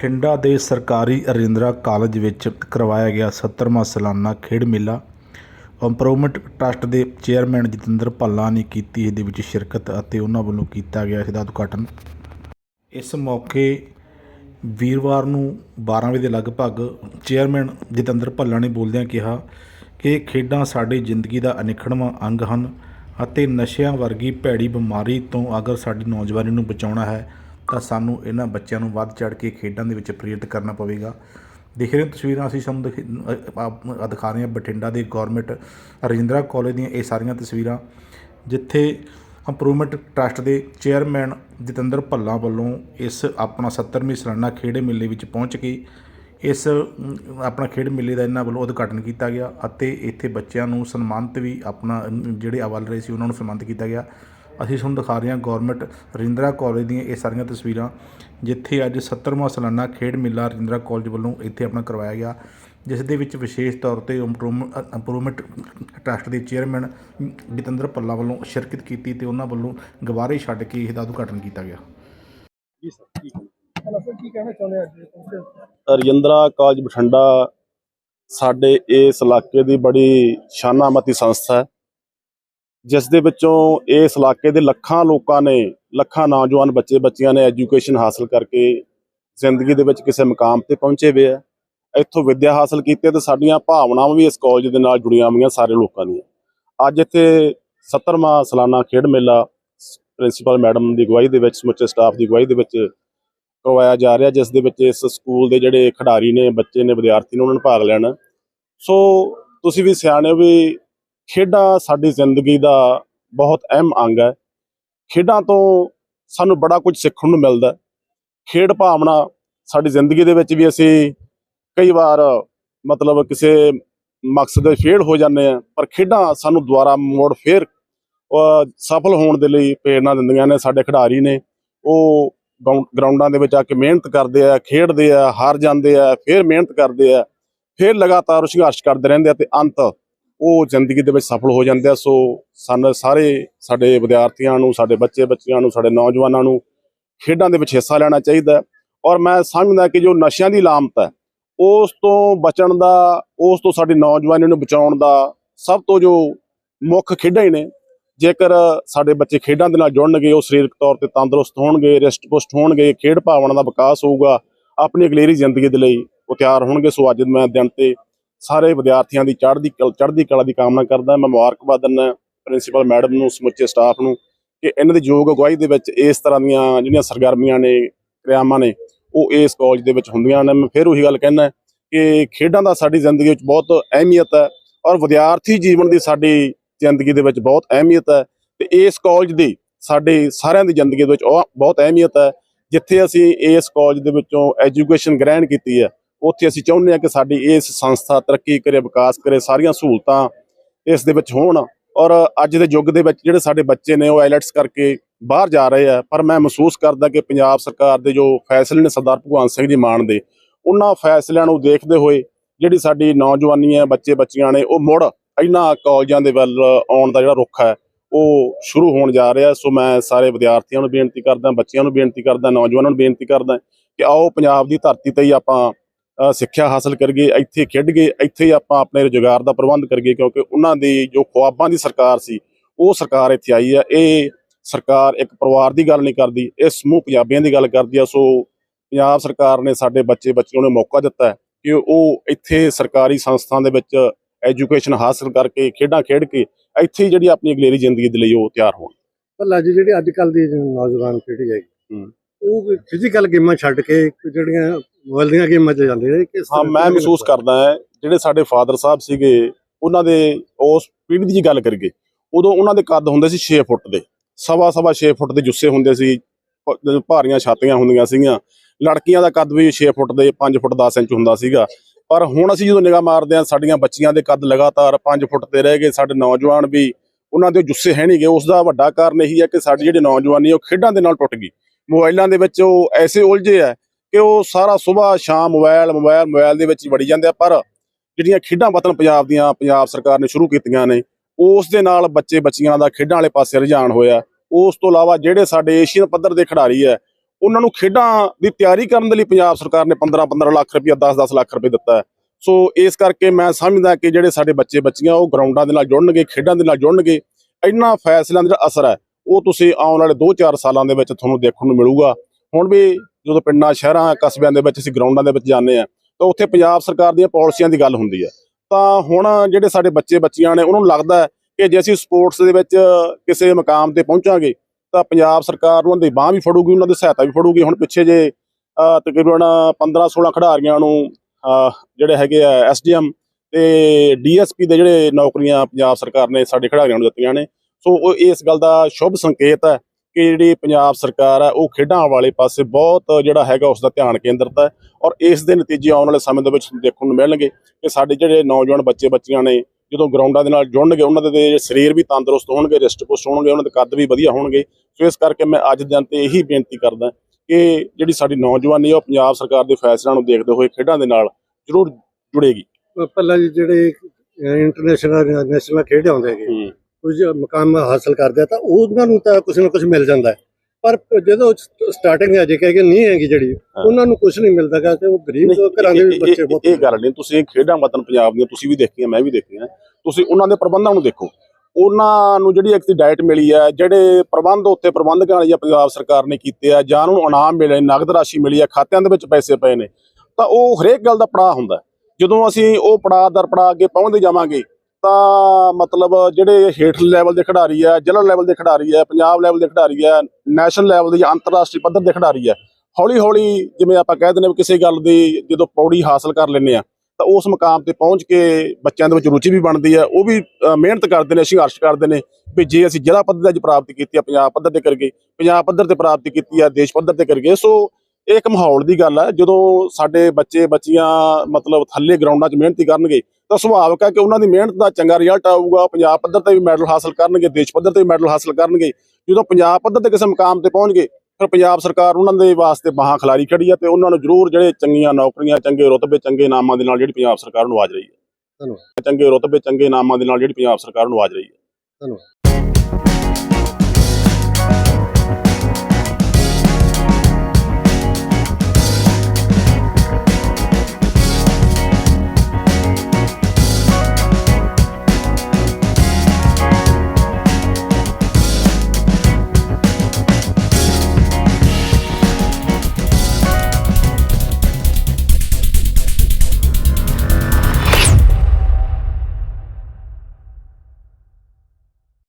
ਬਠਿੰਡਾ ਦੇ ਸਰਕਾਰੀ ਅਰਿੰਦਰਾ ਕਾਲਜ ਵਿੱਚ ਕਰਵਾਇਆ ਗਿਆ 70ਵਾਂ ਸਾਲਾਨਾ ਖੇਡ ਮੇਲਾ। ਇੰਪਰੂਵਮੈਂਟ ਟਰਸਟ ਦੇ ਚੇਅਰਮੈਨ ਜਤਿੰਦਰ ਭੱਲਾ ਨੇ ਕੀਤੀ ਇਹਦੇ ਵਿੱਚ ਸ਼ਿਰਕਤ ਅਤੇ ਉਹਨਾਂ ਵੱਲੋਂ ਕੀਤਾ ਗਿਆ ਇਸ ਦਾ ਉਦਘਾਟਨ। ਇਸ ਮੌਕੇ ਵੀਰਵਾਰ ਨੂੰ 12 ਵਜੇ ਦੇ ਲਗਭਗ ਚੇਅਰਮੈਨ ਜਤਿੰਦਰ ਭੱਲਾ ਨੇ ਬੋਲਦਿਆਂ ਕਿਹਾ ਕਿ ਖੇਡਾਂ ਸਾਡੀ ਜ਼ਿੰਦਗੀ ਦਾ ਅਨਿੱਖੜਵਾਂ ਅੰਗ ਹਨ ਅਤੇ ਨਸ਼ਿਆਂ ਵਰਗੀ ਭੈੜੀ ਬਿਮਾਰੀ ਤੋਂ ਅਗਰ ਸਾਡੀ ਨੌਜਵਾਨੀ ਨੂੰ ਬਚਾਉਣਾ ਹੈ ਤਾਂ ਸਾਨੂੰ ਇਹਨਾਂ ਬੱਚਿਆਂ ਨੂੰ ਵੱਧ ਚੜ ਕੇ ਖੇਡਾਂ ਦੇ ਵਿੱਚ ਪ੍ਰੇਰਿਤ ਕਰਨਾ ਪਵੇਗਾ। ਦੇਖ ਰਹੇ ਹੋ ਤਸਵੀਰਾਂ, ਅਸੀਂ ਸਾਨੂੰ ਦਿਖ- ਅ- ਦਿਖਾ ਰਹੇ ਹਾਂ ਬਠਿੰਡਾ ਦੇ ਗਵਰਨਮੈਂਟ ਰਜਿੰਦਰਾ ਕਾਲਜ ਦੀਆਂ ਇਹ ਸਾਰੀਆਂ ਤਸਵੀਰਾਂ, ਜਿੱਥੇ ਇੰਪਰੂਵਮੈਂਟ ਟਰਸਟ ਦੇ ਚੇਅਰਮੈਨ ਜਤਿੰਦਰ ਭੱਲਾ ਵੱਲੋਂ ਇਸ ਆਪਣਾ 70ਵੀਂ ਸਾਲਾਨਾ ਖੇਡ ਮੇਲੇ ਵਿੱਚ ਪਹੁੰਚ ਕੇ ਇਸ ਆਪਣਾ ਖੇਡ ਮੇਲੇ ਦਾ ਇਹਨਾਂ ਵੱਲੋਂ ਉਦਘਾਟਨ ਕੀਤਾ ਗਿਆ ਅਤੇ ਇੱਥੇ ਬੱਚਿਆਂ ਨੂੰ ਸਨਮਾਨਿਤ ਵੀ ਆਪਣਾ, ਜਿਹੜੇ ਅਵਲ ਰਹੇ ਸੀ ਉਹਨਾਂ ਨੂੰ ਸਨਮਾਨਿਤ ਕੀਤਾ ਗਿਆ। ਅਸੀਂ ਤੁਹਾਨੂੰ ਦਿਖਾ ਰਹੇ ਹਾਂ ਗਵਰਨਮੈਂਟ ਰਜਿੰਦਰਾ ਕਾਲਜ ਦੀਆਂ ਇਹ ਸਾਰੀਆਂ ਤਸਵੀਰਾਂ, ਜਿੱਥੇ ਅੱਜ 70ਵਾਂ ਸਾਲਾਨਾ ਖੇਡ ਮੇਲਾ ਰਜਿੰਦਰਾ ਕਾਲਜ ਵੱਲੋਂ ਇੱਥੇ ਆਪਣਾ ਕਰਵਾਇਆ ਗਿਆ, ਜਿਸ ਦੇ ਵਿੱਚ ਵਿਸ਼ੇਸ਼ ਤੌਰ ਤੇ ਇੰਪਰੂਵਮੈਂਟ ਟਰਸਟ ਦੇ ਚੇਅਰਮੈਨ ਜਤਿੰਦਰ ਪੱਲਾ ਵੱਲੋਂ ਸ਼ਿਰਕਤ ਕੀਤੀ ਤੇ ਉਹਨਾਂ ਵੱਲੋਂ ਗਵਾਰੇ ਛੱਡ ਕੇ ਇਹਦਾ ਉਦਘਾਟਨ ਕੀਤਾ ਗਿਆ ਜੀ ਸਰ ਠੀਕ ਹੈ ਸਰ ਕੀ ਕਹਿਣਾ ਚਾਹੁੰਦੇ ਅੱਜ ਰਜਿੰਦਰਾ ਕਾਲਜ ਬਠਿੰਡਾ ਸਾਡੇ ਇਸ ਇਲਾਕੇ ਦੀ ਬੜੀ ਸ਼ਾਨਾਮਤੀ ਸੰਸਥਾ ਹੈ ਜਿਸ ਦੇ ਵਿੱਚੋਂ ਇਸ ਇਲਾਕੇ ਦੇ ਲੱਖਾਂ ਲੋਕਾਂ ਨੇ, ਲੱਖਾਂ ਨੌਜਵਾਨ ਬੱਚੇ, ਬੱਚੀਆਂ ਨੇ ਐਜੂਕੇਸ਼ਨ ਹਾਸਲ ਕਰਕੇ ਜ਼ਿੰਦਗੀ ਦੇ ਵਿੱਚ ਕਿਸੇ ਮੁਕਾਮ ਤੇ ਪਹੁੰਚੇ ਹੋਏ ਆ। ਇੱਥੋਂ ਵਿੱਦਿਆ ਹਾਸਲ ਕੀਤੀ ਹੈ ਤੇ ਸਾਡੀਆਂ ਭਾਵਨਾਵਾਂ ਵੀ ਇਸ ਕਾਲਜ ਦੇ ਨਾਲ ਜੁੜੀਆਂ ਹੋਈਆਂ ਸਾਰੇ ਲੋਕਾਂ ਦੀਆਂ। ਅੱਜ ਇੱਥੇ 70ਵਾਂ ਸਾਲਾਨਾ ਖੇਡ ਮੇਲਾ ਪ੍ਰਿੰਸੀਪਲ ਮੈਡਮ ਦੀ ਅਗਵਾਈ ਦੇ ਵਿੱਚ, ਸਮੁੱਚੇ ਸਟਾਫ ਦੀ ਅਗਵਾਈ ਦੇ ਵਿੱਚ ਕਰਵਾਇਆ ਜਾ ਰਿਹਾ, ਜਿਸ ਦੇ ਵਿੱਚ ਇਸ ਸਕੂਲ ਦੇ ਜਿਹੜੇ ਖਿਡਾਰੀ ਨੇ, ਬੱਚੇ ਨੇ, ਵਿਦਿਆਰਥੀ ਨੇ, ਉਹਨਾਂ ਨੇ ਭਾਗ ਲੈਣਾ। ਸੋ ਤੁਸੀਂ ਵੀ ਸਿਆਣੇ ਹੋ ਵੀ ਖੇਡਾਂ ਸਾਡੀ ਜ਼ਿੰਦਗੀ ਦਾ ਬਹੁਤ ਅਹਿਮ ਅੰਗ ਹੈ। ਖੇਡਾਂ ਤੋਂ ਸਾਨੂੰ ਬੜਾ ਕੁਝ ਸਿੱਖਣ ਨੂੰ ਮਿਲਦਾ ਖੇਡ ਭਾਵਨਾ ਸਾਡੀ ਜ਼ਿੰਦਗੀ ਦੇ ਵਿੱਚ ਵੀ ਅਸੀਂ ਕਈ ਵਾਰ ਮਤਲਬ ਕਿਸੇ ਮਕਸਦ ਦੇ ਫੇਲ ਹੋ ਜਾਂਦੇ ਆ ਪਰ ਖੇਡਾਂ ਸਾਨੂੰ ਦੁਬਾਰਾ ਮੋੜ ਫੇਰ ਸਫਲ ਹੋਣ ਦੇ ਲਈ ਪ੍ਰੇਰਨਾ ਦਿੰਦੀਆਂ ਨੇ, ਸਾਡੇ ਖਿਡਾਰੀ ਨੇ। ਉਹ ਗਰਾਊਂ- ਗਰਾਊਂਡਾਂ ਦੇ ਵਿੱਚ ਆ ਕੇ ਮਿਹਨਤ ਕਰਦੇ ਆ, ਖੇਡਦੇ ਆ, ਹਾਰ ਜਾਂਦੇ ਆ, ਫਿਰ ਮਿਹਨਤ ਕਰਦੇ ਆ, ਫਿਰ ਲਗਾਤਾਰ ਸੰਘਰਸ਼ ਕਰਦੇ ਰਹਿੰਦੇ ਆ ਤੇ ਅੰਤ ਉਹ ਜ਼ਿੰਦਗੀ ਦੇ ਵਿੱਚ ਸਫਲ ਹੋ ਜਾਂਦੇ ਆ। ਸੋ ਸਾਨੂੰ ਸਾਰੇ ਸਾਡੇ ਵਿਦਿਆਰਥੀਆਂ ਨੂੰ, ਸਾਡੇ ਬੱਚੇ ਬੱਚੀਆਂ ਨੂੰ, ਸਾਡੇ ਨੌਜਵਾਨਾਂ ਨੂੰ ਖੇਡਾਂ ਦੇ ਵਿੱਚ ਹਿੱਸਾ ਲੈਣਾ ਚਾਹੀਦਾ ਔਰ ਮੈਂ ਸਮਝਦਾ ਕਿ ਜੋ ਨਸ਼ਿਆਂ ਦੀ ਲਾਮਤ ਹੈ, ਉਸ ਤੋਂ ਬਚਣ ਦਾ, ਉਸ ਤੋਂ ਸਾਡੀ ਨੌਜਵਾਨੀ ਨੂੰ ਬਚਾਉਣ ਦਾ ਸਭ ਤੋਂ ਜੋ ਮੁੱਖ ਖੇਡਾਂ ਹੀ ਨੇ। ਜੇਕਰ ਸਾਡੇ ਬੱਚੇ ਖੇਡਾਂ ਦੇ ਨਾਲ ਜੁੜਨਗੇ, ਉਹ ਸਰੀਰਕ ਤੌਰ ਤੇ ਤੰਦਰੁਸਤ ਹੋਣਗੇ ਰਿਸ਼ਟ ਪੁਸ਼ਟ ਹੋਣਗੇ ਖੇਡ ਭਾਵਨਾ ਦਾ ਵਿਕਾਸ ਹੋਊਗਾ, ਆਪਣੀ ਅਗਲੇਰੀ ਜ਼ਿੰਦਗੀ ਦੇ ਲਈ ਉਹ ਤਿਆਰ ਹੋਣਗੇ। ਸੋ ਅੱਜ ਮੈਂ ਦਿਨ ਤੇ ਸਾਰੇ ਵਿਦਿਆਰਥੀਆਂ ਦੀ ਚੜ੍ਹਦੀ ਕਲ- ਚੜ੍ਹਦੀ ਕਲਾ ਦੀ ਕਾਮਨਾ ਕਰਦਾ। ਮੈਂ ਮੁਬਾਰਕਬਾਦ ਦਿੰਦਾ ਪ੍ਰਿੰਸੀਪਲ ਮੈਡਮ ਨੂੰ, ਸਮੁੱਚੇ ਸਟਾਫ ਨੂੰ ਕਿ ਇਹਨਾਂ ਦੀ ਯੋਗ ਅਗਵਾਈ ਦੇ ਵਿੱਚ ਇਸ ਤਰ੍ਹਾਂ ਦੀਆਂ ਜਿਹੜੀਆਂ ਸਰਗਰਮੀਆਂ ਨੇ, ਕਿਰਿਆਵਾਂ ਨੇ, ਉਹ ਇਸ ਕਾਲਜ ਦੇ ਵਿੱਚ ਹੁੰਦੀਆਂ ਨੇ। ਮੈਂ ਫਿਰ ਉਹੀ ਗੱਲ ਕਹਿਣਾ ਕਿ ਖੇਡਾਂ ਦਾ ਸਾਡੀ ਜ਼ਿੰਦਗੀ ਵਿੱਚ ਬਹੁਤ ਅਹਿਮੀਅਤ ਹੈ ਔਰ ਵਿਦਿਆਰਥੀ ਜੀਵਨ ਦੀ ਸਾਡੀ ਜ਼ਿੰਦਗੀ ਦੇ ਵਿੱਚ ਬਹੁਤ ਅਹਿਮੀਅਤ ਹੈ ਤੇ ਇਸ ਕਾਲਜ ਦੀ ਸਾਡੇ ਸਾਰਿਆਂ ਦੀ ਜ਼ਿੰਦਗੀ ਦੇ ਵਿੱਚ ਉਹ ਬਹੁਤ ਅਹਿਮੀਅਤ ਹੈ। ਜਿੱਥੇ ਅਸੀਂ ਇਸ ਕਾਲਜ ਦੇ ਵਿੱਚੋਂ ਐਜੂਕੇਸ਼ਨ ਗ੍ਰਹਿਣ ਕੀਤੀ ਹੈ ਉੱਥੇ ਅਸੀਂ ਚਾਹੁੰਦੇ ਹਾਂ ਕਿ ਸਾਡੀ ਇਸ ਸੰਸਥਾ ਤਰੱਕੀ ਕਰੇ, ਵਿਕਾਸ ਕਰੇ, ਸਾਰੀਆਂ ਸਹੂਲਤਾਂ ਇਸ ਦੇ ਵਿੱਚ ਹੋਣ। ਔਰ ਅੱਜ ਦੇ ਯੁੱਗ ਦੇ ਵਿੱਚ ਜਿਹੜੇ ਸਾਡੇ ਬੱਚੇ ਨੇ ਉਹ ਆਈਲੈਟਸ ਕਰਕੇ ਬਾਹਰ ਜਾ ਰਹੇ ਆ, ਪਰ ਮੈਂ ਮਹਿਸੂਸ ਕਰਦਾ ਕਿ ਪੰਜਾਬ ਸਰਕਾਰ ਦੇ ਜੋ ਫੈਸਲੇ ਨੇ ਸਰਦਾਰ ਭਗਵੰਤ ਸਿੰਘ ਜੀ ਮਾਨ ਦੇ, ਉਹਨਾਂ ਫੈਸਲਿਆਂ ਨੂੰ ਦੇਖਦੇ ਹੋਏ ਜਿਹੜੀ ਸਾਡੀ ਨੌਜਵਾਨੀ ਹੈ, ਬੱਚੇ, ਬੱਚੀਆਂ ਨੇ, ਉਹ ਮੁੜ ਇਹਨਾਂ ਕਾਲਜਾਂ ਦੇ ਵੱਲ ਆਉਣ ਦਾ ਜਿਹੜਾ ਰੁੱਖ ਹੈ, ਉਹ ਸ਼ੁਰੂ ਹੋਣ ਜਾ ਰਿਹਾ। ਸੋ ਮੈਂ ਸਾਰੇ ਵਿਦਿਆਰਥੀਆਂ ਨੂੰ ਬੇਨਤੀ ਕਰਦਾ, ਬੱਚਿਆਂ ਨੂੰ ਬੇਨਤੀ ਕਰਦਾ, ਨੌਜਵਾਨਾਂ ਨੂੰ ਬੇਨਤੀ ਕਰਦਾ ਕਿ ਆਓ ਪੰਜਾਬ ਦੀ ਧਰਤੀ ਤੇ ਹੀ ਆਪਾਂ ਸਿੱਖਿਆ ਹਾਸਲ ਕਰੀਏ ਇੱਥੇ ਖੇਡੀਏ ਇੱਥੇ ਹੀ ਆਪਾਂ ਆਪਣੇ ਰੁਜ਼ਗਾਰ ਦਾ ਪ੍ਰਬੰਧ ਕਰੀਏ ਕਿਉਂਕਿ ਉਹਨਾਂ ਦੀ ਜੋ ਖੁਆਬਾਂ ਦੀ ਸਰਕਾਰ ਸੀ ਉਹ ਸਰਕਾਰ ਇੱਥੇ ਆਈ ਹੈ। ਇਹ ਸਰਕਾਰ ਇੱਕ ਪਰਿਵਾਰ ਦੀ ਗੱਲ ਨਹੀਂ ਕਰਦੀ ਇਹ ਸਮੂਹ ਪੰਜਾਬੀਆਂ ਦੀ ਗੱਲ ਕਰਦੀ ਆ ਸੋ ਪੰਜਾਬ ਸਰਕਾਰ ਨੇ ਸਾਡੇ ਬੱਚੇ ਬੱਚਿਆਂ ਨੂੰ ਮੌਕਾ ਦਿੱਤਾ ਕਿ ਉਹ ਇੱਥੇ ਸਰਕਾਰੀ ਸੰਸਥਾਵਾਂ ਦੇ ਵਿੱਚ ਐਜੂਕੇਸ਼ਨ ਹਾਸਲ ਕਰਕੇ ਖੇਡਾਂ ਖੇਡ ਕੇ ਇੱਥੇ ਹੀ ਜਿਹੜੀ ਆਪਣੀ ਅਗਲੇਰੀ ਜ਼ਿੰਦਗੀ ਦੇ ਲਈ ਉਹ ਤਿਆਰ ਹੋਣ। ਅੱਜ ਜਿਹੜੀ ਅੱਜ ਕੱਲ ਦੀ ਨੌਜਵਾਨ ਪੀੜ੍ਹੀ ਹੈਗੀ। ਉਹ ਫਿਜ਼ੀਕਲ ਗੇਮਾਂ ਛੱਡ ਕੇ ਜਿਹੜੀਆਂ ਮੋਬਾਈਲ ਦੀਆਂ ਗੇਮਾਂ 'ਚ ਜਾਂਦੇ ਨੇ ਕਿਸ ਹਾਂ ਮੈਂ ਮਹਿਸੂਸ ਕਰਦਾ ਹਾਂ ਜਿਹੜੇ ਸਾਡੇ ਫਾਦਰ ਸਾਹਿਬ ਸੀਗੇ ਉਹਨਾਂ ਦੇ ਉਸ ਪੀੜ੍ਹੀ ਦੀ ਗੱਲ ਕਰੀਏ ਉਦੋਂ ਉਹਨਾਂ ਦੇ ਕੱਦ ਹੁੰਦੇ ਸੀ 6 ਫੁੱਟ ਦੇ ਸਵਾ ਸਵਾ 6 ਫੁੱਟ ਦੇ ਜੁੱਸੇ ਹੁੰਦੇ ਸੀ ਭਾਰੀਆਂ ਛਾਤੀਆਂ ਹੁੰਦੀਆਂ ਸੀਗੀਆਂ ਲੜਕੀਆਂ ਦਾ ਕੱਦ ਵੀ 6 ਫੁੱਟ ਦੇ 5 ਫੁੱਟ 10 ਇੰਚ ਹੁੰਦਾ ਸੀਗਾ ਪਰ ਹੁਣ ਅਸੀਂ ਜਦੋਂ ਨਿਗਾਹ ਮਾਰਦੇ ਹਾਂ ਸਾਡੀਆਂ ਬੱਚੀਆਂ ਦੇ ਕੱਦ ਲਗਾਤਾਰ 5 ਫੁੱਟ ਤੇ ਰਹਿ ਗਏ ਸਾਡੇ ਨੌਜਵਾਨ ਵੀ ਉਹਨਾਂ ਦੇ ਜੁੱਸੇ ਹੈ ਨਹੀਂਗੇ ਉਸ ਦਾ ਵੱਡਾ ਕਾਰਨ ਇਹੀ ਹੈ ਕਿ ਸਾਡੀ ਜਿਹੜੀ ਨੌਜਵਾਨੀ ਉਹ ਖੇਡਾਂ ਦੇ ਨਾਲ ਟੁੱਟ ਗਈ। ਮੋਬਾਈਲਾਂ ਦੇ ਵਿੱਚ ਉਹ ਐਸੇ ਉਲਝੇ ਆ ਕਿ ਉਹ ਸਾਰਾ ਸਵੇਰ ਸ਼ਾਮ ਮੋਬਾਈਲ ਮੋਬਾਈਲ ਮੋਬਾਈਲ ਦੇ ਵਿੱਚ ਹੀ ਵੜੀ ਜਾਂਦੇ ਆ। ਪਰ ਜਿਹੜੀਆਂ ਖੇਡਾਂ ਵਤਨ ਪੰਜਾਬ ਦੀਆਂ, ਪੰਜਾਬ ਸਰਕਾਰ ਨੇ ਸ਼ੁਰੂ ਕੀਤੀਆਂ ਨੇ, ਉਸ ਦੇ ਨਾਲ ਬੱਚੇ, ਬੱਚੀਆਂ ਦਾ ਖੇਡਾਂ ਵਾਲੇ ਪਾਸੇ ਰੁਝਾਨ ਹੋਇਆ। ਉਸ ਤੋਂ ਇਲਾਵਾ ਜਿਹੜੇ ਸਾਡੇ ਏਸ਼ੀਅਨ ਪੱਧਰ ਦੇ ਖਿਡਾਰੀ ਹੈ ਉਹਨਾਂ ਨੂੰ ਖੇਡਾਂ ਦੀ ਤਿਆਰੀ ਕਰਨ ਦੇ ਲਈ ਪੰਜਾਬ ਸਰਕਾਰ ਨੇ 15 15 ਲੱਖ ਰੁਪਇਆ 10 10 ਲੱਖ ਰੁਪਏ ਦਿੱਤਾ ਹੈ। ਸੋ ਇਸ ਕਰਕੇ ਮੈਂ ਸਮਝਦਾ ਕਿ ਜਿਹੜੇ ਸਾਡੇ ਬੱਚੇ, ਬੱਚੀਆਂ ਉਹ ਗਰਾਊਂਡਾਂ ਦੇ ਨਾਲ ਜੁੜਨਗੇ, ਖੇਡਾਂ ਦੇ ਨਾਲ ਜੁੜਨਗੇ, ਇੰਨਾ ਫੈਸਲਿਆਂ ਦਾ ਜਿਹੜਾ ਅਸਰ ਹੈ ਉਹ ਤੁਸੀਂ ਆਉਣ ਵਾਲੇ 2-4 ਸਾਲਾਂ ਦੇ ਵਿੱਚ ਤੁਹਾਨੂੰ ਦੇਖਣ ਨੂੰ ਮਿਲੂਗਾ। ਹੁਣ ਵੀ ਜਦੋਂ ਪਿੰਡਾਂ, ਸ਼ਹਿਰਾਂ, ਕਸਬਿਆਂ ਦੇ ਵਿੱਚ ਅਸੀਂ ਗਰਾਊਂਡਾਂ ਦੇ ਵਿੱਚ ਜਾਂਦੇ ਆ ਤਾਂ ਉੱਥੇ ਪੰਜਾਬ ਸਰਕਾਰ ਦੀਆਂ ਪਾਲਿਸੀਆਂ ਦੀ ਗੱਲ ਹੁੰਦੀ ਹੈ। ਤਾਂ ਹੁਣ ਜਿਹੜੇ ਸਾਡੇ ਬੱਚੇ, ਬੱਚੀਆਂ ਨੇ, ਉਹਨਾਂ ਨੂੰ ਲੱਗਦਾ ਕਿ ਜੇ ਅਸੀਂ ਸਪੋਰਟਸ ਦੇ ਵਿੱਚ ਕਿਸੇ ਮਕਾਮ ਤੇ ਪਹੁੰਚਾਂਗੇ, ਤਾਂ ਪੰਜਾਬ ਸਰਕਾਰ ਉਹਨਾਂ ਦੀ ਬਾਹ ਵੀ ਫੜੂਗੀ, ਉਹਨਾਂ ਦੀ ਸਹਾਇਤਾ ਵੀ ਫੜੂਗੀ। ਹੁਣ ਪਿੱਛੇ ਜੇ ਤਕਰੀਬਨ 15-16 ਖਿਡਾਰੀਆਂ ਨੂੰ ਜਿਹੜੇ ਹੈਗੇ ਆ ਐਸਡੀਐਮ ਤੇ ਡੀਐਸਪੀ ਦੇ ਜਿਹੜੇ ਨੌਕਰੀਆਂ ਪੰਜਾਬ ਸਰਕਾਰ ਨੇ ਸਾਡੇ ਖਿਡਾਰੀਆਂ ਨੂੰ ਦਿੱਤੀਆਂ ਨੇ ਸੋ ਉਹ ਇਸ ਗੱਲ ਦਾ ਸ਼ੁਭ ਸੰਕੇਤ ਹੈ ਕਿ ਜਿਹੜੀ ਪੰਜਾਬ ਸਰਕਾਰ ਹੈ ਉਹ ਖੇਡਾਂ ਵਾਲੇ ਪਾਸੇ ਬਹੁਤ ਜਿਹੜਾ ਹੈਗਾ ਉਸ ਦਾ ਧਿਆਨ ਕੇਂਦਰਿਤ ਹੈ ਔਰ ਇਸ ਦੇ ਨਤੀਜੇ ਆਉਣ ਵਾਲੇ ਸਮੇਂ ਦੇ ਵਿੱਚ ਦੇਖਣ ਨੂੰ ਮਿਲਣਗੇ ਕਿ ਸਾਡੇ ਜਿਹੜੇ ਨੌਜਵਾਨ ਬੱਚੇ ਬੱਚੀਆਂ ਨੇ ਜਦੋਂ ਗਰਾਊਂਡਾਂ ਦੇ ਨਾਲ ਜੁੜਨਗੇ ਉਹਨਾਂ ਦੇ ਸਰੀਰ ਵੀ ਤੰਦਰੁਸਤ ਹੋਣਗੇ ਰਿਸ਼ਟ ਪੁਸ਼ਟ ਹੋਣਗੇ ਉਹਨਾਂ ਦੇ ਕੱਦ ਵੀ ਵਧੀਆ ਹੋਣਗੇ। ਸੋ ਇਸ ਕਰਕੇ ਮੈਂ ਅੱਜ ਦੇ ਦਿਨ ਤੇ ਇਹੀ ਬੇਨਤੀ ਕਰਦਾ ਕਿ ਜਿਹੜੀ ਸਾਡੀ ਨੌਜਵਾਨੀ ਉਹ ਪੰਜਾਬ ਸਰਕਾਰ ਦੇ ਫੈਸਲਿਆਂ ਨੂੰ ਦੇਖਦੇ ਹੋਏ ਖੇਡਾਂ ਦੇ ਨਾਲ ਜ਼ਰੂਰ ਜੁੜੇਗੀ। ਪਹਿਲਾਂ ਜਿਹੜੇ ਇੰਟਰਨੈਸ਼ਨਲ ਨੈਸ਼ਨਲ ਖੇਡ ਆਉਂਦੇ ਹੈਗੇ ਕੁਝ ਮਕਾਮ ਹਾਸਲ ਕਰਦੇ ਆ ਤਾਂ ਉਹਨਾਂ ਨੂੰ ਤਾਂ ਕੁਝ ਨਾ ਕੁਝ ਮਿਲ ਜਾਂਦਾ ਹੈ। ਪਰ ਜਦੋਂ ਸਟਾਰਟਿੰਗ ਹੈ ਜੇ ਕਹੇ ਕਿ ਨਹੀਂ ਹੈਗੀ ਜਿਹੜੀ ਉਹਨਾਂ ਨੂੰ ਕੁਝ ਨਹੀਂ ਮਿਲਦਾਗਾ ਤੇ ਉਹ ਗਰੀਬ ਘਰਾਂ ਦੇ ਵੀ ਬੱਚੇ ਬਹੁਤ ਇਹ ਗੱਲ ਨਹੀਂ ਤੁਸੀਂ ਖੇਡਾਂ ਵਤਨ ਪੰਜਾਬ ਦੀਆਂ ਤੁਸੀਂ ਵੀ ਦੇਖੀਆਂ ਮੈਂ ਵੀ ਦੇਖੀਆਂ। ਤੁਸੀਂ ਉਹਨਾਂ ਦੇ ਪ੍ਰਬੰਧਾਂ ਨੂੰ ਦੇਖੋ। ਉਹਨਾਂ ਨੂੰ ਜਿਹੜੀ ਇੱਕ ਦੀ ਡਾਈਟ ਮਿਲੀ ਹੈ ਜਿਹੜੇ ਪ੍ਰਬੰਧ ਉੱਤੇ ਪ੍ਰਬੰਧਕਾਂ ਵਾਲੀ ਪੰਜਾਬ ਸਰਕਾਰ ਨੇ ਕੀਤੇ ਆ ਜਾਂ ਉਹਨੂੰ ਇਨਾਮ ਮਿਲੇ ਨਗਦ ਰਾਸ਼ੀ ਮਿਲੀ ਹੈ ਖਾਤਿਆਂ ਦੇ ਵਿੱਚ ਪੈਸੇ ਪਏ ਨੇ ਤਾਂ ਉਹ ਹਰੇਕ ਗੱਲ ਦਾ ਪੜਾਅ ਹੁੰਦਾ। ਜਦੋਂ ਅਸੀਂ ਉਹ ਪੜਾਅ ਦਰ ਪੜਾਅ ਅੱਗੇ ਪਹੁੰਚਦੇ ਜਾਵਾਂਗੇ ਤਾਂ ਮਤਲਬ ਜਿਹੜੇ ਹੇਠਲੇ ਲੈਵਲ ਦੇ ਖਿਡਾਰੀ ਆ ਜ਼ਿਲ੍ਹਾ ਲੈਵਲ ਦੇ ਖਿਡਾਰੀ ਆ ਪੰਜਾਬ ਲੈਵਲ ਦੇ ਖਿਡਾਰੀ ਆ ਨੈਸ਼ਨਲ ਲੈਵਲ ਦੇ ਜਾਂ ਅੰਤਰਰਾਸ਼ਟਰੀ ਪੱਧਰ ਦੇ ਖਿਡਾਰੀ ਆ ਹੌਲੀ ਹੌਲੀ ਜਿਵੇਂ ਆਪਾਂ ਕਹਿ ਦਿੰਦੇ ਹਾਂ ਵੀ ਕਿਸੇ ਗੱਲ ਦੀ ਜਦੋਂ ਪੌੜੀ ਹਾਸਲ ਕਰ ਲੈਂਦੇ ਆ ਤਾਂ ਉਸ ਮੁਕਾਮ ਤੇ ਪਹੁੰਚ ਕੇ ਬੱਚਿਆਂ ਦੇ ਵਿੱਚ ਰੁਚੀ ਵੀ ਬਣਦੀ ਹੈ, ਉਹ ਵੀ ਮਿਹਨਤ ਕਰਦੇ ਨੇ, ਸੰਘਰਸ਼ ਕਰਦੇ ਨੇ ਵੀ ਜੇ ਅਸੀਂ ਜ਼ਿਲ੍ਹਾ ਪੱਧਰ ਤੇ ਅੱਜ ਪ੍ਰਾਪਤੀ ਕੀਤੀ ਆ ਪੰਜਾਬ ਪੱਧਰ ਤੇ ਕਰਕੇ ਪੰਜਾਬ ਪੱਧਰ ਤੇ ਪ੍ਰਾਪਤੀ ਕੀਤੀ ਆ ਦੇਸ਼ ਪੱਧਰ ਤੇ ਕਰਕੇ ਸੋ ਇਹ ਇੱਕ ਮਾਹੌਲ ਦੀ ਗੱਲ ਹੈ ਜਦੋਂ ਸਾਡੇ ਬੱਚੇ ਬੱਚੀਆਂ ਮਤਲਬ ਥੱਲੇ ਗਰਾਊਂਡਾਂ 'ਚ ਮਿਹਨਤੀ ਕਰਨਗੇ ਤਾਂ ਸੁਭਾਵਿਕ ਹੈ ਕਿ ਉਹਨਾਂ ਦੀ ਮਿਹਨਤ ਦਾ ਚੰਗਾ ਰਿਜ਼ਲਟ ਆਊਗਾ ਪੰਜਾਬ ਪੱਧਰ ਤੇ ਵੀ ਮੈਡਲ ਹਾਸਲ ਕਰਨਗੇ ਦੇਸ਼ ਪੱਧਰ ਤੇ ਵੀ ਮੈਡਲ ਹਾਸਲ ਕਰਨਗੇ। ਜਦੋਂ ਪੰਜਾਬ ਪੱਧਰ ਤੇ ਕਿਸੇ ਮੁਕਾਮ ਤੇ ਪਹੁੰਚਗੇ ਫਿਰ ਪੰਜਾਬ ਸਰਕਾਰ ਉਹਨਾਂ ਦੇ ਵਾਸਤੇ ਬਾਹਾਂ ਖਿਲਾਰੀ ਖੜੀ ਹੈ ਤੇ ਉਹਨਾਂ ਨੂੰ ਜ਼ਰੂਰ ਜਿਹੜੇ ਚੰਗੀਆਂ ਨੌਕਰੀਆਂ ਚੰਗੇ ਰੁਤਬੇ ਚੰਗੇ ਨਾਮਾਂ ਦੇ ਨਾਲ ਜਿਹੜੀ ਪੰਜਾਬ ਸਰਕਾਰ ਨੂੰ ਆਜ ਰਹੀ ਹੈ। ਧੰਨਵਾਦ। ਚੰਗੇ ਰੁਤਬੇ ਚੰਗੇ ਨਾਮਾਂ ਦੇ ਨਾਲ ਜਿਹੜੀ ਪੰਜਾਬ ਸਰਕਾਰ ਨੂੰ ਆਜ ਰਹੀ ਹੈ। ਧੰਨਵਾਦ।